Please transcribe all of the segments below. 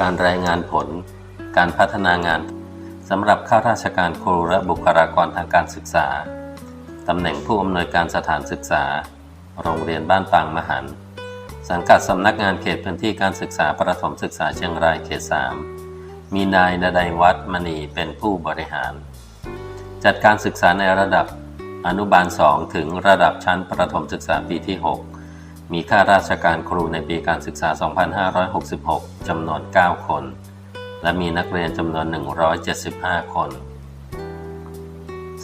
การรายงานผล การพัฒนางานสำหรับข้าราชการครูและบุคลากรทางการศึกษาตำแหน่งผู้อำนวยการสถานศึกษา โรงเรียนบ้านปางมหัน สังกัดสำนักงานเขตพื้นที่การศึกษาประถมศึกษาเชียงรายเขต 3 มีนายนดัยวัฒน์มณีเป็นผู้บริหาร จัดการศึกษาในระดับอนุบาล 2 ถึงระดับชั้นประถมศึกษาปีที่ 6 มีข้าราชการครูในปีการศึกษา 2566 จำนวน 9 คน และมีนักเรียนจำนวน 175 คน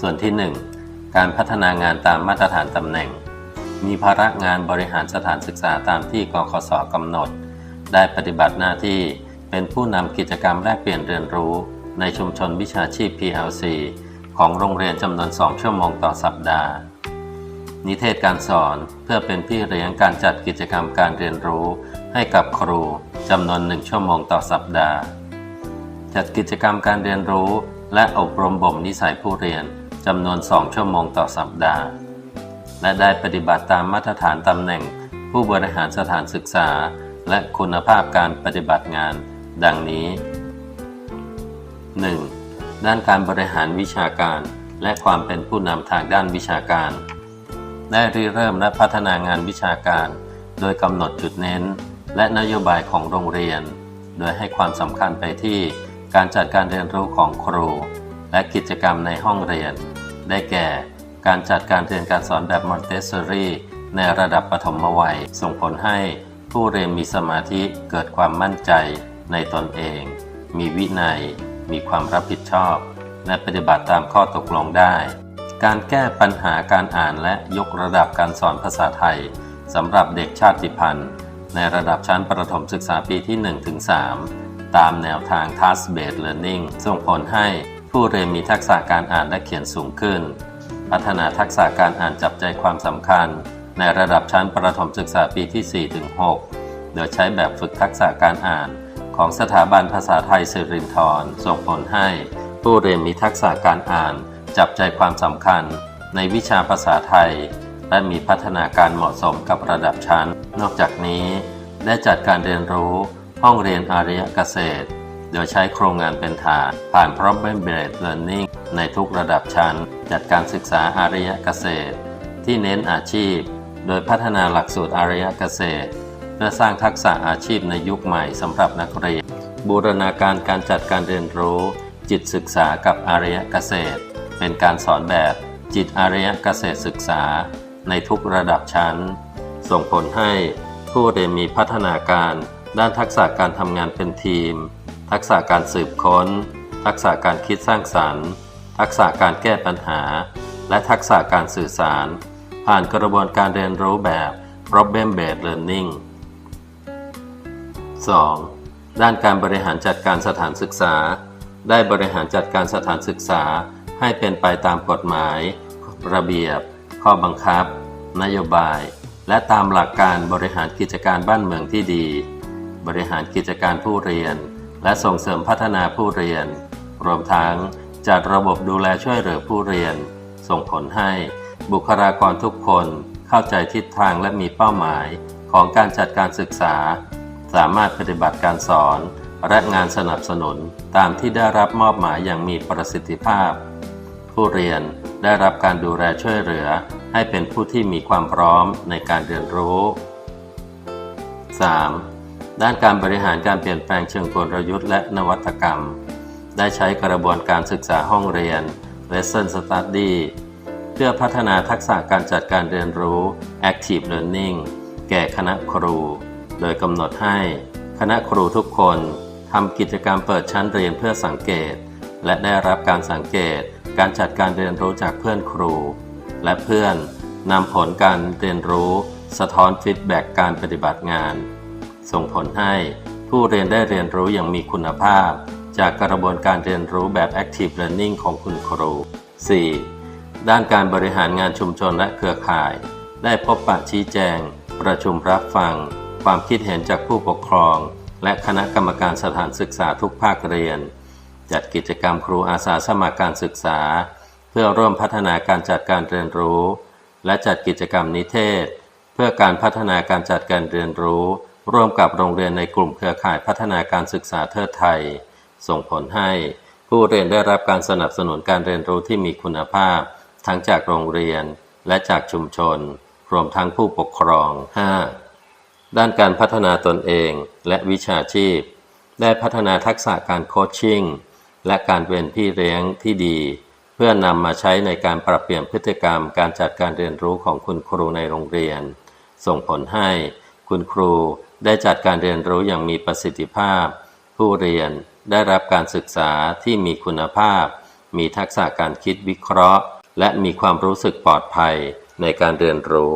ส่วนที่ 1 การพัฒนางานตามมาตรฐานตำแหน่ง มีภาระงานบริหารสถานศึกษาตามที่กคสกำหนด ได้ปฏิบัติหน้าที่เป็นผู้นำกิจกรรมแลกเปลี่ยนเรียนรู้ ในชุมชนวิชาชีพ PLC ของโรงเรียนจำนวน 2 ชั่วโมงต่อสัปดาห์ นิเทศการสอนเพื่อเป็นพี่เลี้ยงการจัดกิจกรรมการเรียนรู้ ให้กับครูจำนวน1ชั่วโมงต่อสัปดาห์ จัดกิจกรรมการเรียนรู้ และอบรมบ่มนิสัยผู้เรียนจำนวน2ชั่วโมงต่อสัปดาห์ และได้ปฏิบัติตามมาตรฐานตำแหน่ง ผู้บริหารสถานศึกษา และคุณภาพการปฏิบัติงาน ดังนี้ 1. ด้านการบริหารวิชาการ และความเป็นผู้นำทางด้านวิชาการ ได้ริเริ่มและพัฒนางานวิชาการ โดยกำหนดจุดเน้น และนโยบายของโรงเรียน โดยให้ความสำคัญไปที่การจัดการเรียนรู้ของครู และกิจกรรมในห้องเรียน ได้แก่ การจัดการเรียนการสอนแบบมอนเตสซอรี่ในระดับปฐมวัย ส่งผลให้ผู้เรียนมีสมาธิเกิดความมั่นใจในตนเอง มีวินัย มีความรับผิดชอบ และปฏิบัติตามข้อตกลงได้ การแก้ปัญหาการอ่านและยกระดับการสอนภาษาไทยสำหรับเด็กชาติพันธุ์ ในระดับชั้นประถมศึกษาปีที่ 1-3 ตามแนวทาง Task Based Learning ส่งผลให้ผู้เรียนมีทักษะการอ่านและเขียนสูงขึ้น พัฒนาทักษะการอ่านจับใจความสำคัญ ในระดับชั้นประถมศึกษาปีที่ 4-6 โดยใช้แบบฝึกทักษะการอ่านของสถาบันภาษาไทยสิรินธรส่งผลให้ผู้เรียนมีทักษะการอ่าน จับใจความสำคัญในวิชาภาษาไทย และมีพัฒนาการเหมาะสมกับระดับชั้น นอกจากนี้ ได้จัดการเรียนรู้ห้องเรียนอารยเกษตร โดยใช้โครงงานเป็นฐาน ผ่าน Problem Based Learning ในทุกระดับชั้น จัดการศึกษาอารยเกษตร ที่เน้นอาชีพ โดยพัฒนาหลักสูตรอารยเกษตร เพื่อสร้างทักษะอาชีพในยุคใหม่สำหรับนักเรียน บูรณาการการจัดการเรียนรู้ จิตศึกษากับอารยเกษตร เป็นการสอนแบบจิตอารยเกษตรศึกษาในทุกระดับชั้น ส่งผลให้ผู้เรียนมีพัฒนาการด้านทักษะการทำงานเป็นทีม ทักษะการสืบค้น ทักษะการคิดสร้างสรรค์ ทักษะการแก้ปัญหา และทักษะการสื่อสาร ผ่านกระบวนการเรียนรู้แบบ Problem Based Learning 2. ด้านการบริหารจัดการสถานศึกษา ได้บริหารจัดการสถานศึกษา ให้เป็นไปตามกฎหมาย ระเบียบ ข้อบังคับ นโยบาย และตามหลักการบริหารกิจการบ้านเมืองที่ดี บริหารกิจการผู้เรียน และส่งเสริมพัฒนาผู้เรียน รวมทั้งจัดระบบดูแลช่วยเหลือผู้เรียน ส่งผลให้บุคลากรทุกคนเข้าใจทิศทางและมีเป้าหมายของการจัดการศึกษา สามารถปฏิบัติการสอน และงานสนับสนุนตามที่ได้รับมอบหมายอย่างมีประสิทธิภาพ ผู้เรียนได้รับการดูแลช่วยเหลือ ให้เป็นผู้ที่มีความพร้อมในการเรียนรู้ 3. ด้านการบริหารการเปลี่ยนแปลงเชิงกลยุทธ์และนวัตกรรม ได้ใช้กระบวนการศึกษาห้องเรียน Lesson Study เพื่อพัฒนาทักษะการจัดการเรียนรู้ Active Learning แก่คณะครู โดยกำหนดให้ คณะครูทุกคนทำกิจกรรมเปิดชั้นเรียนเพื่อสังเกต และได้รับการสังเกต การจัดการเรียนรู้จากเพื่อนครู และเพื่อนนำผลการเรียนรู้สะท้อนฟีดแบ็กการปฏิบัติงาน ส่งผลให้ผู้เรียนได้เรียนรู้อย่างมีคุณภาพ จากกระบวนการเรียนรู้แบบ Active Learning ของคุณครู 4. ด้านการบริหารงานชุมชนและเครือข่าย ได้พบปะชี้แจง ประชุมรับฟัง ความคิดเห็นจากผู้ปกครอง และคณะกรรมการสถานศึกษาทุกภาคเรียน จัดกิจกรรมครูอาสาสมัครการศึกษา เพื่อร่วมพัฒนาการจัดการเรียนรู้ และจัดกิจกรรมนิเทศ เพื่อการพัฒนาการจัดการเรียนรู้ ร่วมกับโรงเรียนในกลุ่มเครือข่ายพัฒนาการศึกษาเทิดไทย ส่งผลให้ผู้เรียนได้รับการสนับสนุนการเรียนรู้ที่มีคุณภาพ ทั้งจากโรงเรียนและจากชุมชน รวมทั้งผู้ปกครอง 5. ด้านการพัฒนาตนเองและวิชาชีพ ได้พัฒนาทักษะการโคชชิ่ง และการเป็นพี่เลี้ยงที่ดี เพื่อนำมาใช้ในการปรับเปลี่ยนพฤติกรรมการจัดการเรียนรู้ของคุณครูในโรงเรียน ส่งผลให้คุณครูได้จัดการเรียนรู้อย่างมีประสิทธิภาพ ผู้เรียนได้รับการศึกษาที่มีคุณภาพ มีทักษะการคิดวิเคราะห์ และมีความรู้สึกปลอดภัยในการเรียนรู้